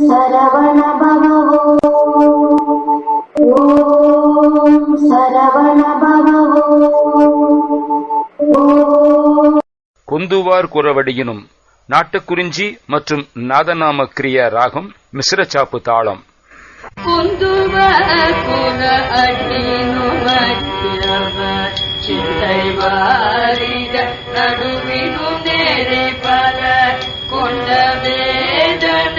சரவண பவோ ஓம் சரவண பவோ குந்துவார் குரவடியினும் நாட்டுக்குறிஞ்சி மற்றும் நாதநாம கிரிய ராகம் மிஸ்ரச்சாப்பு தாளம். நடுவினும் நேரே பல கொண்ட வேதன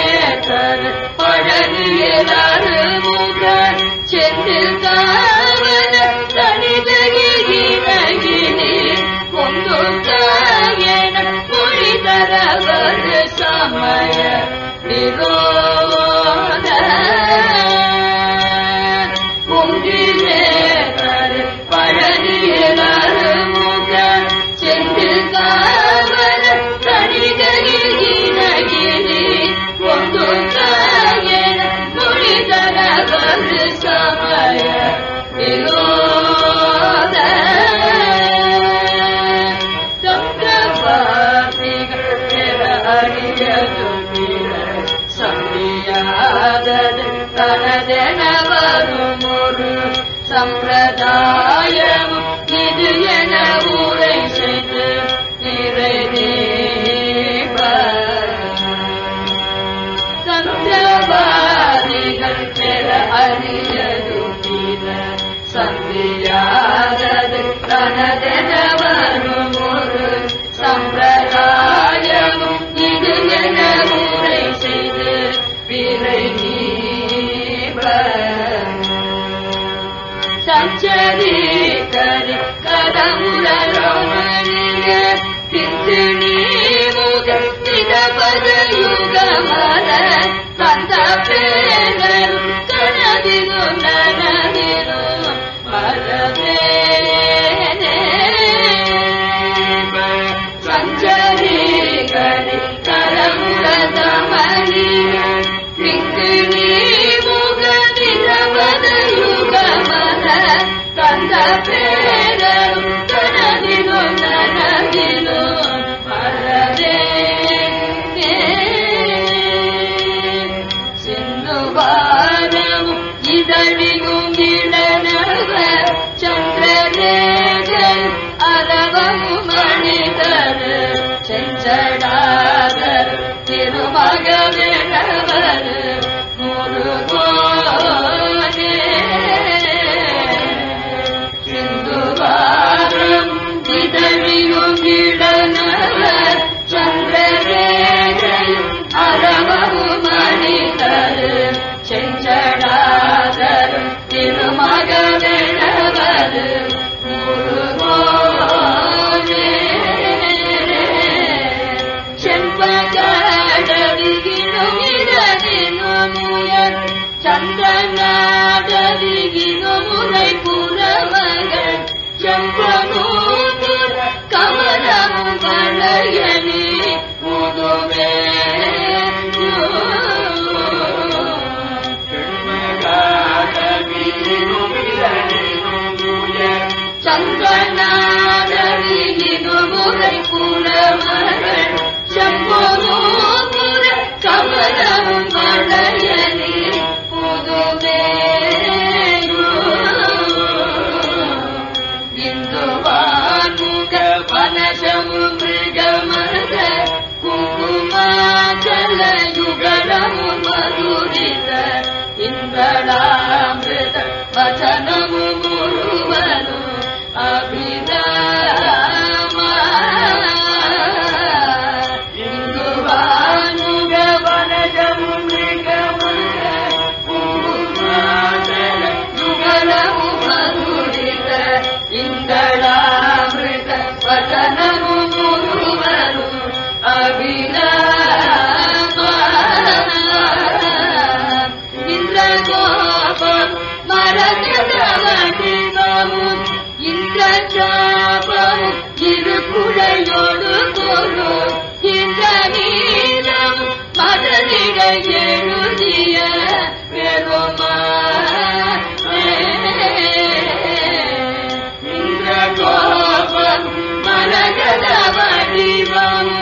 குருநாதா கொங்குவாருர அடியினு மடியவர் சிந்தை முக செந்தில் காவல மொழி தரவர் சமய விரோத தனதெனவரும் ஒரு சம்பிரதாயமும் இது என ஊரை செய்து நிறைவேபாதிகள் பெற அறியது சந்தியாதது தனதென உயர் சந்தனாடவிகினும் முனை செம்பனூர் கமலமும் வளையனி முதுவே சந்தனாடவிகினும் முனை புறமகள் செம்பனூர் கமலமும் मधुरि इन्द्रनामृत वचनमु எழுதிய வேதமா கோபம் மனகத வடிவம்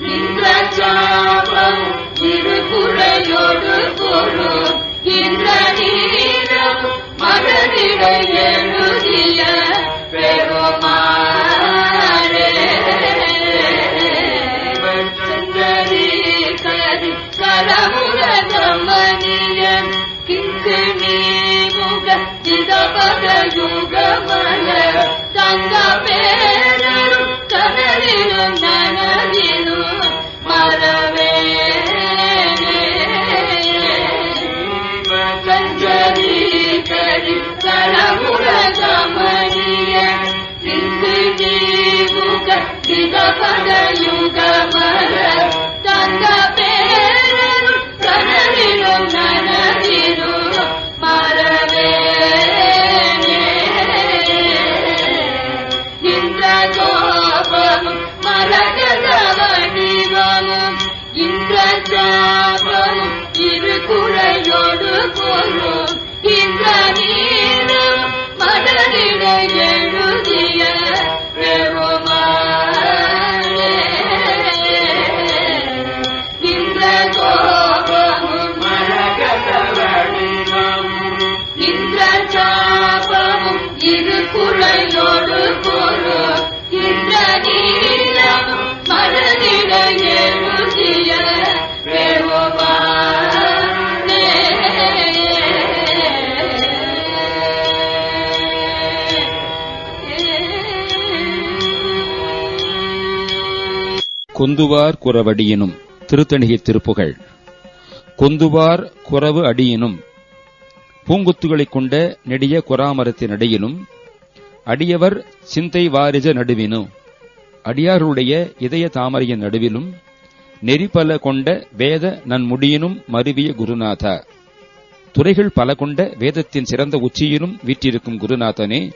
இந்த சாபம் இரு குழையோடு பொருள் இந்த நீரம் மனதிடையே. கொந்துவார் குறவடியினும் திருத்தணிகை திருப்புகழ் கொந்துவார் குறவு அடியினும் பூங்குத்துகளைக் கொண்ட நெடிய குறாமரத்தின் அடியிலும் அடியவர் சிந்தை வாரிஜ நடுவினும் அடியாருடைய இதய தாமரையின் நடுவிலும் நெறிபல கொண்ட வேத நன்முடியினும் மருவிய குருநாதா. துறைகள் பல கொண்ட வேதத்தின் சிறந்த உச்சியிலும் வீற்றிருக்கும் குருநாதனே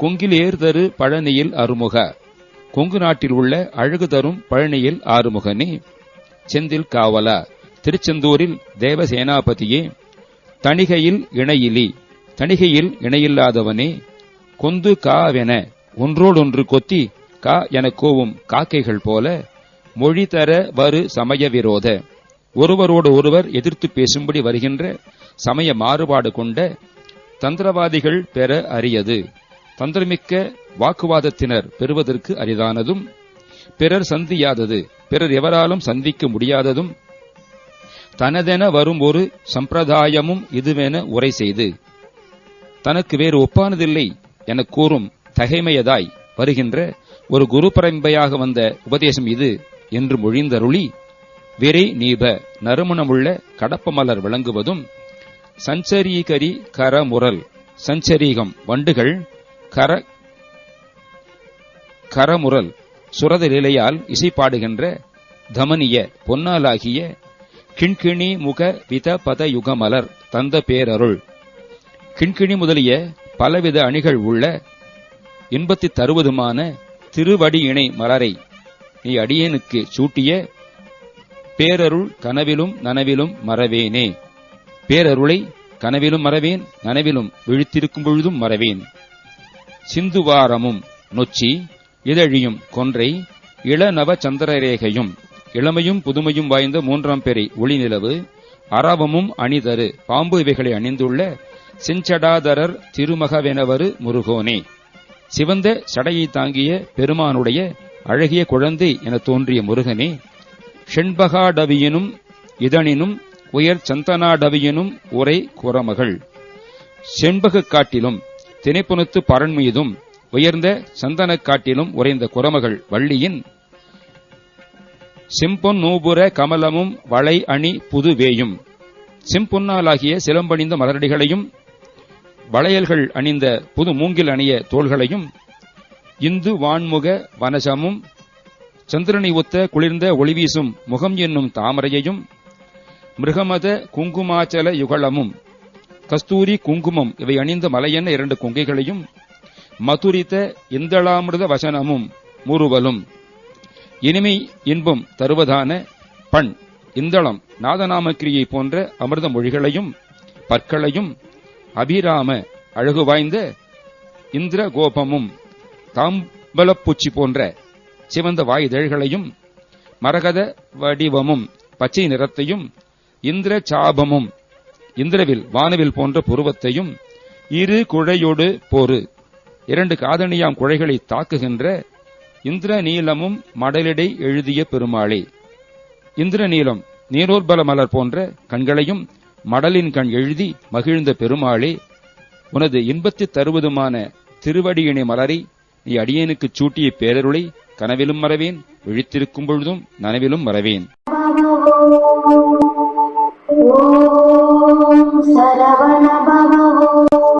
கொங்கில் ஏர்தரு பழனியில் அருமுக. கொங்கு நாட்டில் உள்ள அழகு தரும் பழனியில் ஆறுமுகனே. செந்தில் காவலா திருச்செந்தூரில் தேவசேனாபதியே. தணிகையில் இணையிலி தணிகையில் இணையில்லாதவனே. கொந்து காவென ஒன்றோடொன்று கொத்தி கா என கோவும் காக்கைகள் போல மொழி தர வரு சமய விரோத. ஒருவரோடு ஒருவர் எதிர்த்து பேசும்படி வருகின்ற சமய மாறுபாடு கொண்ட தந்திரவாதிகள் பெற அரியது. தந்திரமிக்க வாக்குவாதத்தினர் பெறுவதற்கு அரிதானதும் பிறர் சந்தியாதது பிறர் எவராலும் சந்திக்க முடியாததும் தனதென வரும் ஒரு சம்பிரதாயமும் இதுவென உரை செய்து தனக்கு வேறு ஒப்பானதில்லை எனக் கூறும் தகைமையதாய் வருகின்ற ஒரு குரு பரம்பையாக வந்த உபதேசம் இது என்று மொழிந்தருளி விரை நீப நறுமணமுள்ள கடப்பமலர் விளங்குவதும் சஞ்சரீகரி கரமுரல் சஞ்சரீகம் வண்டுகள் கர கரமுரல் சுரத நிலையால் இசைப்பாடுகின்ற தமனிய பொன்னாலாகிய கிண்கிணி முக வித பத யுகமலர் தந்த பேரருள். கிண்கிணி முதலிய பலவித அணிகள் உள்ள இன்பத்தை தருவதுமான திருவடி இணை மலரை நீ அடியனுக்கு சூட்டிய பேரருள் கனவிலும் நனவிலும் மறவேனே. பேரருளை கனவிலும் மறவேன் நனவிலும் விழித்திருக்கும் பொழுதும் மறவேன். சிந்துவாரமும் நொச்சி இதழியும் கொன்றை இளநவ சந்திரரேகையும் இளமையும் புதுமையும் வாய்ந்த மூன்றாம் பெரி ஒளிநிலவு அரவமும் அணிதரு பாம்பு இவைகளை அணிந்துள்ள செஞ்சடாதரர் திருமகவெனவரு முருகோனே. சிவந்த சடையை தாங்கிய பெருமானுடைய அழகிய குழந்தை என தோன்றிய முருகனே ஷெண்பகாடவியினும் இதனினும் உயர் சந்தனாடவியினும் உரை குரமகள் செண்பகு காட்டிலும் திணைப்புனத்து பரன் மீதும் உயர்ந்த சந்தனக் காட்டிலும் உறைந்த குரமகள் வள்ளியின் செம்பொன் நூபுர கமலமும் வளை அணி புதுவேயும் செம்பொன்னாலாகிய சிலம்பணிந்த மலரடிகளையும் வளையல்கள் அணிந்த புது மூங்கில் அணிய தோள்களையும் இந்து வான்முக வனசமும் சந்திரனை ஒத்த குளிர்ந்த ஒளிவீசும் முகம் என்னும் தாமரையையும் மிருகமத குங்குமாச்சல யுகலமும் கஸ்தூரி குங்குமம் இவை அணிந்த மலையென்ன இரண்டு குங்கைகளையும் மதுரித இந்தளாமிருத வசனமும் முறுவலும். இனிமை இன்பம் தருவதான பண் இந்தளம் நாதநாமக்கிரியை போன்ற அமிர்த மொழிகளையும் பற்களையும் அபிராம அழகு வாய்ந்த இந்திர கோபமும் தாம்பலப்பூச்சி போன்ற சிவந்த வாயுதழ்களையும் மரகத வடிவமும் பச்சை நிறத்தையும் இந்திர சாபமும் இந்திரவில் வானவில் போன்ற புருவத்தையும் இரு குழையொடு போரு இரண்டு காதணியாம் குழைகளை தாக்குகின்ற இந்திர நீலமும் மடலிடை எழுதிய பெருமாளே. இந்திர நீலம் நீரோர்பல மலர் போன்ற கண்களையும் மடலின் கண் எழுதி மகிழ்ந்த பெருமாளே. உனது இன்பத்தை தருவதுமான திருவடியினை மலரை நீ அடியேனுக்குச் சூட்டிய பேரருளை கனவிலும் மறவேன் விழித்திருக்கும் பொழுதும் நனவிலும் மறவேன். சரவணபவ